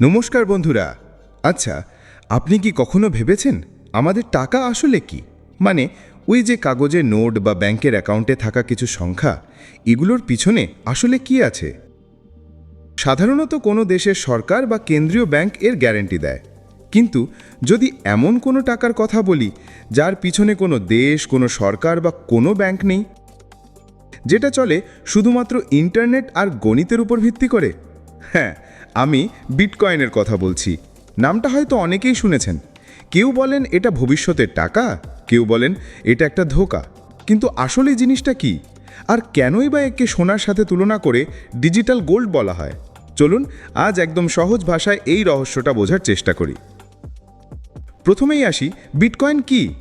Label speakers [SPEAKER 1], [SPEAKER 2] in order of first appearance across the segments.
[SPEAKER 1] নমস্কার বন্ধুরা। আচ্ছা আপনি কি কখনো ভেবেছেন আমাদের টাকা আসলে কি? মানে ওই যে কাগজে নোট বা ব্যাংকের অ্যাকাউন্টে থাকা কিছু সংখ্যা, এগুলোর পিছনে আসলে কি আছে? সাধারণত কোনো দেশের সরকার বা কেন্দ্রীয় ব্যাংক এর গ্যারেন্টি দেয়। কিন্তু যদি এমন কোনো টাকার কথা বলি, যার পিছনে কোনো দেশ, কোনো সরকার বা কোনো ব্যাংক নেই, যেটা চলে শুধুমাত্র ইন্টারনেট আর গণিতের উপর ভিত্তি করে? হ্যাঁ আমি বিটকয়েনের কথা বলছি। নামটা হয়তো অনেকেই শুনেছেন। কেউ বলেন এটা ভবিষ্যতের টাকা, কেউ বলেন এটা একটা ধোকা। কিন্তু আসলে জিনিসটা কি? আর কেনই বা একে সোনার সাথে তুলনা করে ডিজিটাল গোল্ড বলা হয়? চলুন আজ একদম সহজ ভাষায় এই রহস্যটা বোঝার চেষ্টা করি। প্রথমেই আসি, বিটকয়েন কি?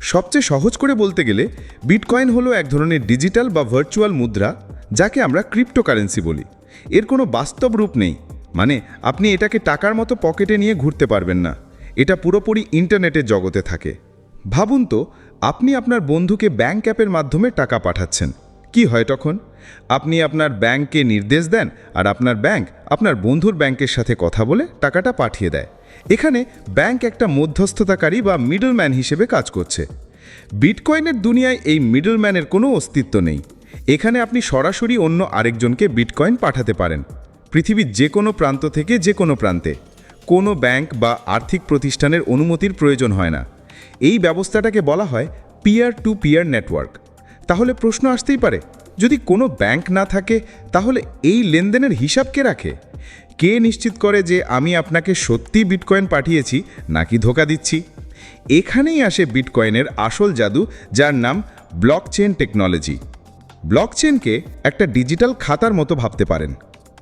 [SPEAKER 1] সবচেয়ে সহজ করে বলতে গেলে, বিটকয়েন হলো এক ধরনের ডিজিটাল বা ভার্চুয়াল মুদ্রা, যাকে আমরা ক্রিপ্টোকারেন্সি বলি। এর কোনো বাস্তব রূপ নেই। মানে আপনি এটাকে টাকার মতো পকেটে নিয়ে ঘুরতে পারবেন না। এটা পুরোপুরি ইন্টারনেটের জগতে থাকে। ভাবুন তো, আপনি আপনার বন্ধুকে ব্যাংক অ্যাপের মাধ্যমে টাকা পাঠাচ্ছেন। কি হয় তখন? আপনি আপনার ব্যাংককে নির্দেশ দেন আর আপনার ব্যাংক আপনার বন্ধুর ব্যাংকের সাথে কথা বলে টাকাটা পাঠিয়ে দেয়। এখানে ব্যাংক একটা মধ্যস্থতাকারী বা মিডলম্যান হিসেবে কাজ করছে। বিটকয়েনের দুনিয়ায় এই মিডলম্যানের কোনো অস্তিত্ব নেই। এখানে আপনি সরাসরি অন্য আরেকজনকে বিটকয়েন পাঠাতে পারেন। পৃথিবীর যে কোনো প্রান্ত থেকে যে কোনো প্রান্তে। কোনো ব্যাংক বা আর্থিক প্রতিষ্ঠানের অনুমতির প্রয়োজন হয় না। এই ব্যবস্থাটাকে বলা হয় পিয়ার টু পিয়ার নেটওয়ার্ক তাহলে প্রশ্ন আসতেই পারে, যদি কোনো ব্যাংক না থাকে, তাহলে এই লেনদেনের হিসাব কে রাখে? কে নিশ্চিত করে যে আমি আপনাকে সত্যি বিটকয়েন পাঠিয়েছি, নাকি ধোকা দিচ্ছি? এখানেই আসে বিটকয়েনের আসল জাদু, যার নাম ব্লকচেন টেকনোলজি ব্লকচেনকে একটা ডিজিটাল খাতার মতো ভাবতে পারেন।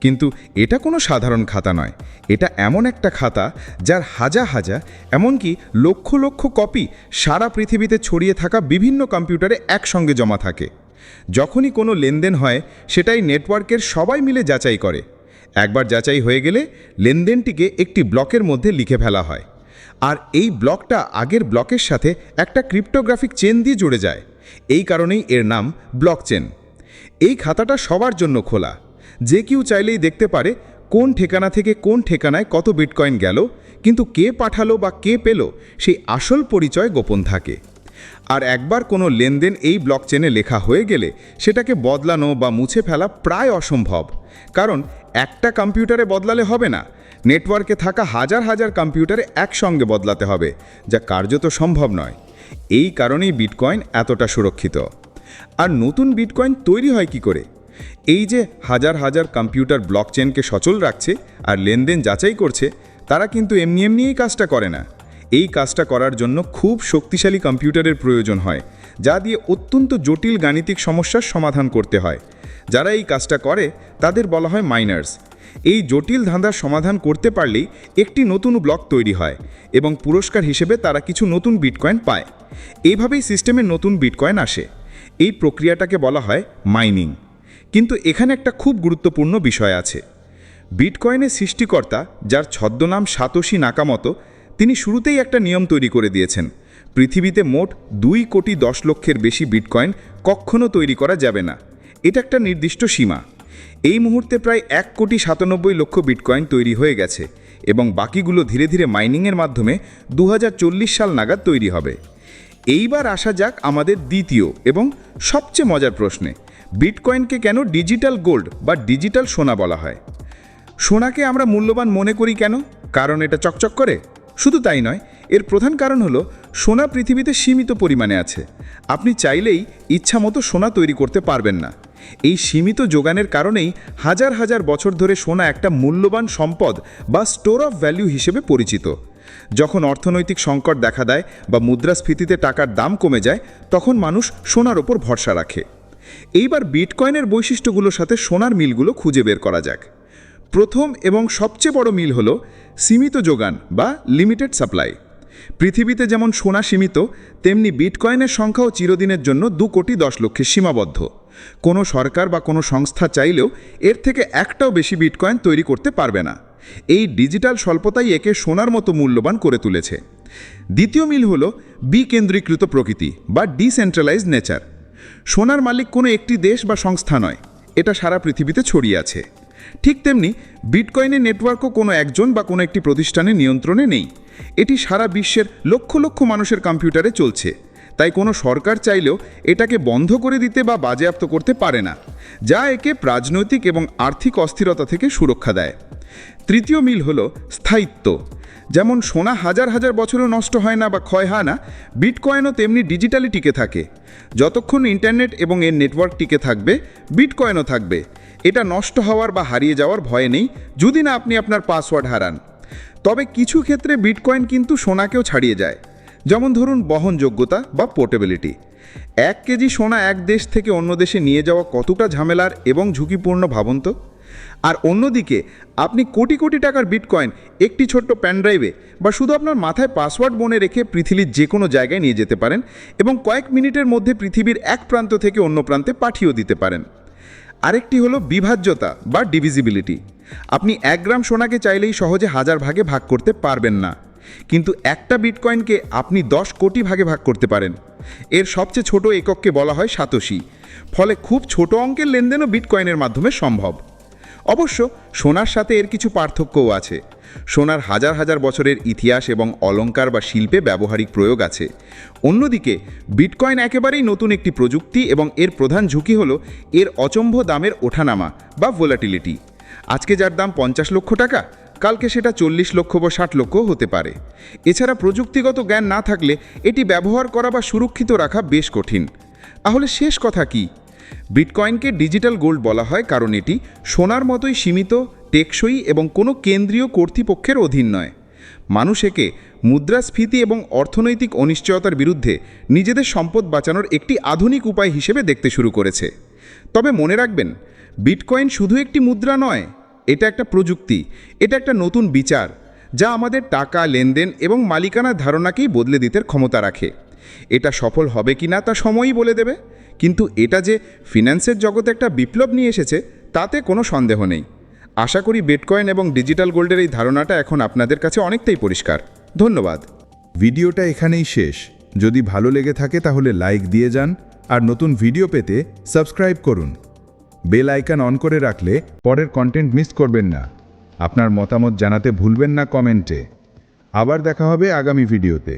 [SPEAKER 1] কিন্তু এটা কোনো সাধারণ খাতা নয়। এটা এমন একটা খাতা যার হাজার হাজার, এমনকি লক্ষ লক্ষ কপি সারা পৃথিবীতে ছড়িয়ে থাকা বিভিন্ন কম্পিউটারে একসঙ্গে জমা থাকে। যখনই কোনো লেনদেন হয়, সেটাই নেটওয়ার্কের সবাই মিলে যাচাই করে। একবার যাচাই হয়ে গেলে লেনদেনটিকে একটি ব্লকের মধ্যে লিখে ফেলা হয়। আর এই ব্লকটা আগের ব্লকের সাথে একটা ক্রিপ্টোগ্রাফিক চেন দিয়ে জুড়ে যায়। এই কারণেই এর নাম ব্লক চেন এই খাতাটা সবার জন্য খোলা। যে কেউ চাইলেই দেখতে পারে কোন ঠিকানা থেকে কোন ঠিকানায় কত বিটকয়েন গেল, কিন্তু কে পাঠালো বা কে পেল সেই আসল পরিচয় গোপন থাকে। আর একবার কোনো লেনদেন এই ব্লকচেনে লেখা হয়ে গেলে সেটাকে বদলানো বা মুছে ফেলা প্রায় অসম্ভব। কারণ একটা কম্পিউটারে বদলালে হবে না, নেটওয়ার্কে থাকা হাজার হাজার কম্পিউটারে একসঙ্গে বদলাতে হবে, যা কার্যত সম্ভব নয়। এই কারণেই বিটকয়েন এতটা সুরক্ষিত। আর নতুন বিটকয়েন তৈরি হয় কি করে? এই যে হাজার হাজার কম্পিউটার ব্লক ব্লকচেনকে সচল রাখছে আর লেনদেন যাচাই করছে, তারা কিন্তু এমনি এমনিই কাজটা করে না। এই কাজটা করার জন্য খুব শক্তিশালী কম্পিউটারের প্রয়োজন হয়, যা দিয়ে অত্যন্ত জটিল গাণিতিক সমস্যার সমাধান করতে হয়। যারা এই কাজটা করে, তাদের বলা হয় মাইনার্স। এই জটিল ধাঁধার সমাধান করতে পারলেই একটি নতুন ব্লক তৈরি হয় এবং পুরস্কার হিসেবে তারা কিছু নতুন বিটকয়েন পায়। এইভাবেই সিস্টেমে নতুন বিটকয়েন আসে। এই প্রক্রিয়াটাকে বলা হয় মাইনিং। কিন্তু এখানে একটা খুব গুরুত্বপূর্ণ বিষয় আছে। বিটকয়েনের সৃষ্টিকর্তা, যার ছদ্মনাম সাতোশি নাকামতো, তিনি শুরুতেই একটা নিয়ম তৈরি করে দিয়েছেন। পৃথিবীতে মোট দুই কোটি দশ লক্ষের বেশি বিটকয়েন কখনো তৈরি করা যাবে না। এটা একটা নির্দিষ্ট সীমা। এই মুহূর্তে প্রায় এক কোটি সাতানব্বই লক্ষ বিটকয়েন তৈরি হয়ে গেছে এবং বাকিগুলো ধীরে ধীরে মাইনিংয়ের মাধ্যমে দু হাজার চল্লিশ সাল নাগাদ তৈরি হবে। এইবার আসা যাক আমাদের দ্বিতীয় এবং সবচেয়ে মজার প্রশ্নে। বিটকয়েনকে কেন ডিজিটাল গোল্ড বা ডিজিটাল সোনা বলা হয়? সোনাকে আমরা মূল্যবান মনে করি কেন? কারণ এটা চকচক করে? শুধু তাই নয়, এর প্রধান কারণ হলো সোনা পৃথিবীতে সীমিত পরিমাণে আছে। আপনি চাইলেই ইচ্ছা মতো সোনা তৈরি করতে পারবেন না। এই সীমিত যোগানের কারণেই হাজার হাজার বছর ধরে সোনা একটা মূল্যবান সম্পদ বা স্টোর অফ ভ্যালু হিসেবে পরিচিত। যখন অর্থনৈতিক সংকট দেখা দেয় বা মুদ্রাস্ফীতিতে টাকার দাম কমে যায়, তখন মানুষ সোনার ওপর ভরসা রাখে। এইবার বিটকয়েনের বৈশিষ্ট্যগুলোর সাথে সোনার মিলগুলো খুঁজে বের করা যাক। প্রথম এবং সবচেয়ে বড় মিল হলো সীমিত যোগান বা লিমিটেড সাপ্লাই। পৃথিবীতে যেমন সোনা সীমিত, তেমনি বিটকয়েনের সংখ্যাও চিরদিনের জন্য দু কোটি দশ লক্ষের সীমাবদ্ধ। কোনো সরকার বা কোনো সংস্থা চাইলেও এর থেকে একটাও বেশি বিটকয়েন তৈরি করতে পারবে না। এই ডিজিটাল স্বল্পতাই একে সোনার মতো মূল্যবান করে তুলেছে। দ্বিতীয় মিল হল বিকেন্দ্রীকৃত প্রকৃতি বা ডিসেন্ট্রালাইজড নেচার। সোনার মালিক কোনো একটি দেশ বা সংস্থা নয়। এটা সারা পৃথিবীতে ছড়িয়ে আছে। ঠিক তেমনি, বিটকয়েনের নেটওয়ার্কও কোনো একজন বা কোনো একটি প্রতিষ্ঠানের নিয়ন্ত্রণে নেই। এটি সারা বিশ্বের লক্ষ লক্ষ মানুষের কম্পিউটারে চলছে। তাই কোনো সরকার চাইলেও এটাকে বন্ধ করে দিতে বা বাজেয়াপ্ত করতে পারে না, যা একে রাজনৈতিক এবং আর্থিক অস্থিরতা থেকে সুরক্ষা দেয়। তৃতীয় মিল হলো স্থায়িত্ব। যেমন সোনা হাজার হাজার বছরও নষ্ট হয় না বা ক্ষয় হয় না, বিটকয়েনও তেমনি ডিজিটালি টিকে থাকে। যতক্ষণ ইন্টারনেট এবং এর নেটওয়ার্ক টিকে থাকবে, বিটকয়েনও থাকবে। এটা নষ্ট হওয়ার বা হারিয়ে যাওয়ার ভয় নেই, যদি না আপনি আপনার পাসওয়ার্ড হারান। তবে কিছু ক্ষেত্রে বিটকয়েন কিন্তু সোনাকেও ছাড়িয়ে যায়। যেমন ধরুন বহনযোগ্যতা বা পোর্টেবিলিটি। এক কেজি সোনা এক দেশ থেকে অন্য দেশে নিয়ে যাওয়া কতটা ঝামেলার এবং ঝুঁকিপূর্ণ ভাবুন তো? আর অন্যদিকে, আপনি কোটি কোটি টাকার বিটকয়েন একটি ছোট্ট প্যানড্রাইভে বা শুধু আপনার মাথায় পাসওয়ার্ড মনে রেখে পৃথিবীর যে কোনো জায়গায় নিয়ে যেতে পারেন এবং কয়েক মিনিটের মধ্যে পৃথিবীর এক প্রান্ত থেকে অন্য প্রান্তে পাঠিয়েও দিতে পারেন। আরেকটি হলো বিভাজ্যতা বা ডিভিজিবিলিটি আপনি এক গ্রাম সোনাকে চাইলেই সহজে হাজার ভাগে ভাগ করতে পারবেন না। কিন্তু একটা বিটকয়েনকে আপনি দশ কোটি ভাগে ভাগ করতে পারেন। এর সবচেয়ে ছোট একককে বলা হয় সাতোশি। ফলে খুব ছোট অঙ্কের লেনদেনও বিটকয়েনের মাধ্যমে সম্ভব। অবশ্য সোনার সাথে এর কিছু পার্থক্যও আছে। সোনার হাজার হাজার বছরের ইতিহাস এবং অলংকার বা শিল্পে ব্যবহারিক প্রয়োগ আছে। অন্যদিকে, বিটকয়েন একেবারেই নতুন একটি প্রযুক্তি এবং এর প্রধান ঝুঁকি হলো এর অচম্ভ দামের ওঠানামা বা ভোলাটিলিটি আজকে যার দাম পঞ্চাশ লক্ষ টাকা, কালকে সেটা চল্লিশ লক্ষ বা ষাট লক্ষ হতে পারে। এছাড়া প্রযুক্তিগত জ্ঞান না থাকলে এটি ব্যবহার করা বা সুরক্ষিত রাখা বেশ কঠিন। তাহলে শেষ কথা কি? বিটকয়েনকে ডিজিটাল গোল্ড বলা হয় কারণ এটি সোনার মতোই সীমিত, টেকসই এবং কোনো কেন্দ্রীয় কর্তৃপক্ষের অধীন নয়। মানুষ একে মুদ্রাস্ফীতি এবং অর্থনৈতিক অনিশ্চয়তার বিরুদ্ধে নিজেদের সম্পদ বাঁচানোর একটি আধুনিক উপায় হিসেবে দেখতে শুরু করেছে। তবে মনে রাখবেন, বিটকয়েন শুধু একটি মুদ্রা নয়, এটা একটা প্রযুক্তি, এটা একটা নতুন বিচার, যা আমাদের টাকা, লেনদেন এবং মালিকানার ধারণাকেই বদলে দিতে ক্ষমতা রাখে। এটা সফল হবে কি না তা সময়ই বলে দেবে। কিন্তু এটা যে ফিন্যান্সের জগতে একটা বিপ্লব নিয়ে এসেছে, তাতে কোনো সন্দেহ নেই। আশা করি বিটকয়েন এবং ডিজিটাল গোল্ডের এই ধারণাটা এখন আপনাদের কাছে অনেকটাই পরিষ্কার। ধন্যবাদ।
[SPEAKER 2] ভিডিওটা এখানেই শেষ। যদি ভালো লেগে থাকে তাহলে লাইক দিয়ে যান আর নতুন ভিডিও পেতে সাবস্ক্রাইব করুন। বেল আইকন অন করে রাখলে পরের কন্টেন্ট মিস করবেন না। আপনার মতামত জানাতে ভুলবেন না কমেন্টে। আবার দেখা হবে আগামী ভিডিওতে।